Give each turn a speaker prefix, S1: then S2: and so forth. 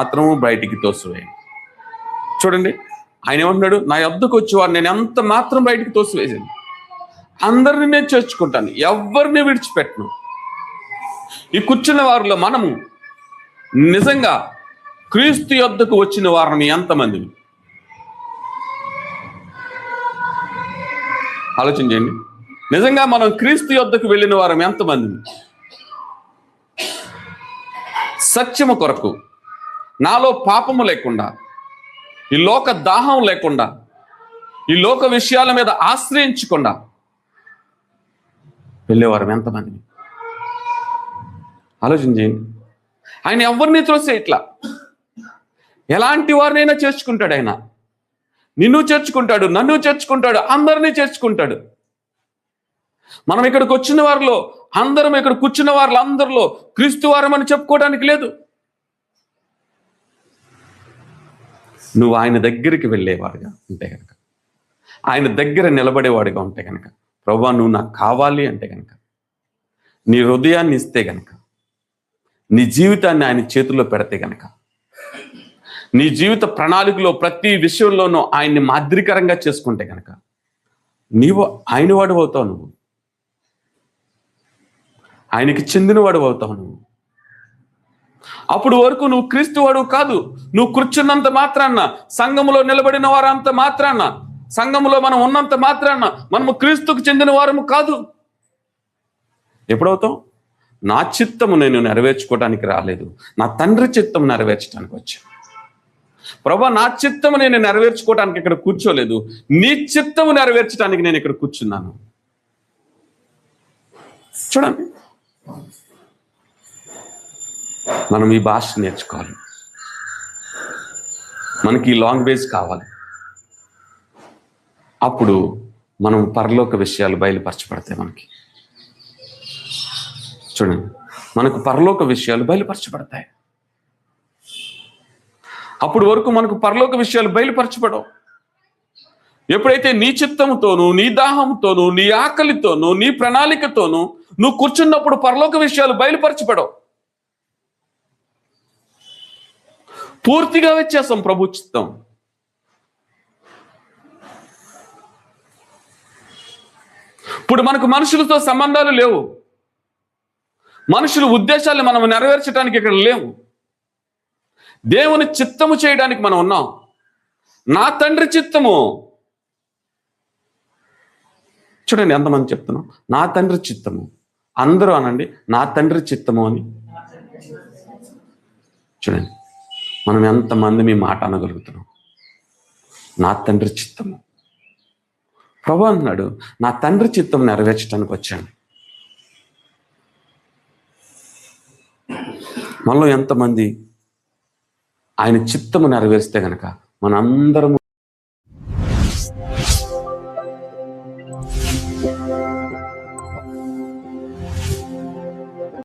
S1: మాత్రము బయటికి తోసివేయండి చూడండి ఆయన ఏమంటున్నాడు? నా యొద్దకు వచ్చేవారు నేను ఎంత మాత్రం బయటికి తోసివేసాను అందరిని నేను చేర్చుకుంటాను ఎవరిని విడిచిపెట్టను. ఈ కూర్చున్న వారిలో మనము నిజంగా క్రీస్తు యొద్దకు వచ్చిన వారిని ఎంతమంది? ఆలోచన చేయండి. నిజంగా మనం క్రీస్తు యొద్దకు వెళ్ళిన వారం ఎంతమంది? సత్యము కొరకు. నాలో పాపము లేకుండా ఈ లోక దాహం లేకుండా ఈ లోక విషయాల మీద ఆశ్రయించకుండా వెళ్ళేవారం ఎంతమంది? ఆలోచన చేయండి. ఆయన ఎవరిని త్రోసే ఇట్లా. ఎలాంటి వారినైనా చేర్చుకుంటాడు ఆయన. నిన్ను చేర్చుకుంటాడు నన్ను చేర్చుకుంటాడు అందరినీ చేర్చుకుంటాడు. మనం ఇక్కడికి వచ్చిన వారిలో అందరం ఇక్కడ కూర్చున్న వారిలో అందరిలో క్రీస్తు వారం అని చెప్పుకోవడానికి లేదు. నువ్వు ఆయన దగ్గరికి వెళ్ళేవాడుగా ఉంటే కనుక ఆయన దగ్గర నిలబడేవాడిగా ఉంటే కనుక ప్రభా నువ్వు నాకు కావాలి అంటే కనుక నీ హృదయాన్ని ఇస్తే గనక. నీ జీవితాన్ని ఆయన చేతుల్లో పెడితే గనక. నీ జీవిత ప్రణాళికలో ప్రతి విషయంలోనూ ఆయన్ని మాదిరికరంగా చేసుకుంటే గనక. నీవు ఆయన వాడు అవుతావు నువ్వు. ఆయనకి చెందినవాడు అవుతావు నువ్వు. అప్పుడు వరకు నువ్వు క్రీస్తు వాడు కాదు. నువ్వు కూర్చున్నంత మాత్రాన్న సంఘములో నిలబడిన వారంత మాత్రాన్న సంఘములో మనం ఉన్నంత మాత్రాన్న మనము క్రీస్తుకు చెందిన వారము కాదు. ఎప్పుడవుతాం నా చిత్తము నేను నెరవేర్చుకోవడానికి రాలేదు. నా తండ్రి చిత్తం నెరవేర్చడానికి వచ్చాను. ప్రభా నా చిత్తము నేను నెరవేర్చుకోవడానికి ఇక్కడ కూర్చోలేదు. నీ చిత్తము నెరవేర్చడానికి నేను ఇక్కడ కూర్చున్నాను. చూడండి. మనం ఈ భాష నేర్చుకోవాలి. మనకి ఈ లాంగ్వేజ్ కావాలి. అప్పుడు మనం పరలోక విషయాలు బయలుపరచబడతాయి మనకి. చూడండి మనకు పరలోక విషయాలు బయలుపరచబడతాయి. అప్పుడు వరకు మనకు పరలోక విషయాలు బయలుపరచబడవు. ఎప్పుడైతే నీ చిత్తంతోనూ నీ దాహంతోను నీ ఆకలితోనూ నీ ప్రణాళికతోను నువ్వు కూర్చున్నప్పుడు పరలోక విషయాలు బయలుపరచబడవు. పూర్తిగా వ్యత్యాసం ప్రభు చిత్తం. ఇప్పుడు మనకు మనుషులతో సంబంధాలు లేవు. మనుషుల ఉద్దేశాలు మనం నెరవేర్చడానికి ఇక్కడ లేవు. దేవుని చిత్తము చేయడానికి మనం ఉన్నాం. నా తండ్రి చిత్తము. చూడండి ఎంతమంది చెప్తున్నాం. నా తండ్రి చిత్తము. అందరూ అనండి నా తండ్రి చిత్తము అని. చూడండి. మనం ఎంతమంది మీ మాట అనగలుగుతున్నాం? నా తండ్రి చిత్తము. ప్రభు అన్నాడు నా తండ్రి చిత్తం నెరవేర్చడానికి వచ్చాను. మనలో ఎంతమంది ఆయన చిత్తము నెరవేరిస్తే గనక మనందరము